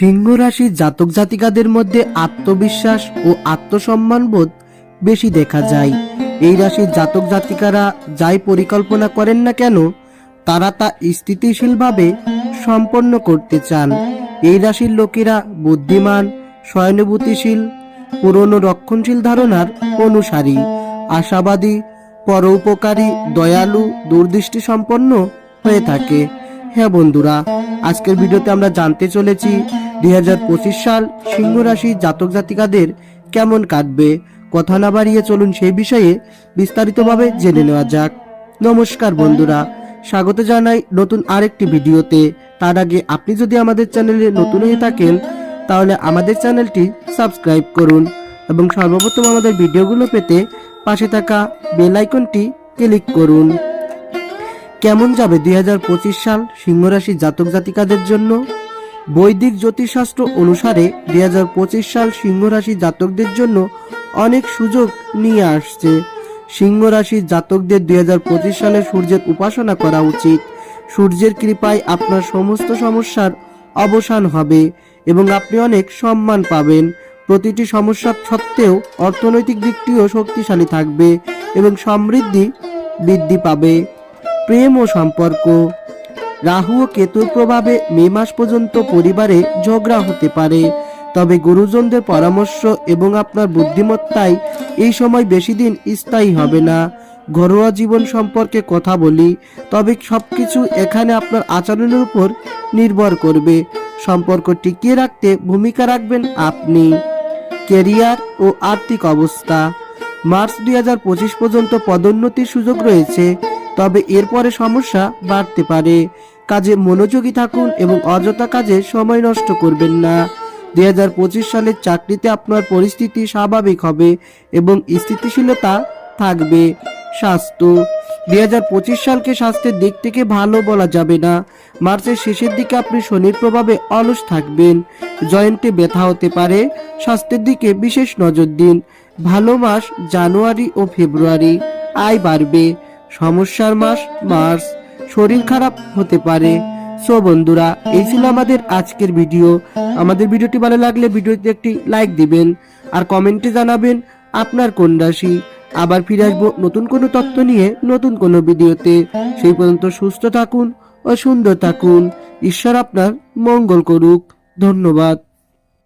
সিংহ রাশির জাতক জাতিকাদের মধ্যে আত্মবিশ্বাস ও আত্মসম্মানবোধ বেশি দেখা যায়। এই রাশির জাতক জাতিকারা যাই পরিকল্পনা করেন না কেন, তারা তা স্থিতিশীলভাবে সম্পন্ন করতে চান। এই রাশির লোকেরা বুদ্ধিমান, সহানুভূতিশীল, পুরনো রক্ষণশীল ধারণার অনুসারী, আশাবাদী, পরোপকারী, দয়ালু দূরদৃষ্টি সম্পন্ন হয়ে থাকে। হ্যাঁ বন্ধুরা, আজকের ভিডিওতে আমরা জানতে চলেছি দুই হাজার পঁচিশ সাল সিংহ রাশি জাতক জাতিকাদের কেমন কাটবে? কথা না বাড়িয়ে চলুন সেই বিষয়ে বিস্তারিতভাবে জেনে নেওয়া যাক। নমস্কার বন্ধুরা, স্বাগত জানাই নতুন আরেকটি ভিডিওতে। তার আগে আপনি যদি আমাদের চ্যানেলে নতুন হয়ে থাকেন, তাহলে আমাদের চ্যানেলটি সাবস্ক্রাইব করুন এবং সর্বপ্রথম আমাদের ভিডিওগুলো পেতে পাশে থাকা বেল আইকনটি ক্লিক করুন। কেমন যাবে দুই হাজার পঁচিশ সাল সিংহরাশি জাতক জাতিকাদের জন্য? বৈদিক জ্যোতিষশাস্ত্র অনুসারে দুই হাজার পঁচিশ সাল সিংহরাশি জাতকদের জন্য অনেক সুযোগ নিয়ে আসছে। সিংহ রাশির জাতকদের দু হাজার পঁচিশ সালে সূর্যের উপাসনা করা উচিত। সূর্যের কৃপায় আপনার সমস্ত সমস্যার অবসান হবে এবং আপনি অনেক সম্মান পাবেন। প্রতিটি সমস্যা সত্ত্বেও অর্থনৈতিক দিকটিও শক্তিশালী থাকবে এবং সমৃদ্ধি বৃদ্ধি পাবে। প্রেম ও সম্পর্ক রাহু ও কেতুর প্রভাবে মে মাস পর্যন্ত পরিবারে ঝগড়া হতে পারে। তবে গুরুজনদের পরামর্শ এবং আপনার বুদ্ধিমত্তায় এই সময় বেশি দিন স্থায়ী হবে না। ঘরোয়া জীবন সম্পর্কে কথা বলি, তবে সবকিছু এখানে আপনার আচরণের উপর নির্ভর করবে। সম্পর্ক টিকিয়ে রাখতে ভূমিকা রাখবেন আপনি। কেরিয়ার ও আর্থিক অবস্থা। মার্চ দুই হাজার পঁচিশ পর্যন্ত পদোন্নতির সুযোগ রয়েছে। তবে এরপরে সমস্যা বাড়তে পারে। কাজে মনোযোগী থাকুন এবং অযথা কাজে সময় নষ্ট করবেন না। দুই সালের চাকরিতে আপনার পরিস্থিতি স্বাভাবিক হবে এবং স্থিতিশীলতা থাকবে। স্বাস্থ্য। দুই সালকে স্বাস্থ্যের দিক থেকে ভালো বলা যাবে না। মার্চের শেষের দিকে আপনি শনির প্রভাবে অলস থাকবেন। জয়েন্টে ব্যথা হতে পারে। স্বাস্থ্যের দিকে বিশেষ নজর দিন। ভালো মাস জানুয়ারি ও ফেব্রুয়ারি। আয় বাড়বে। সমস্যার মাস মার্চ। শরীর খারাপ হতে পারে। সো বন্ধুরা, এই ছিল আমাদের আজকের ভিডিও। আমাদের ভিডিওটি ভালো লাগলে ভিডিওতে একটি লাইক দিবেন আর কমেন্টে জানাবেন আপনার কোন রাশি। আবার ফিরে আসব নতুন কোনো তথ্য নিয়ে নতুন কোনো ভিডিওতে। সেই পর্যন্ত সুস্থ থাকুন ও সুন্দর থাকুন। ঈশ্বর আপনার মঙ্গল করুক। ধন্যবাদ।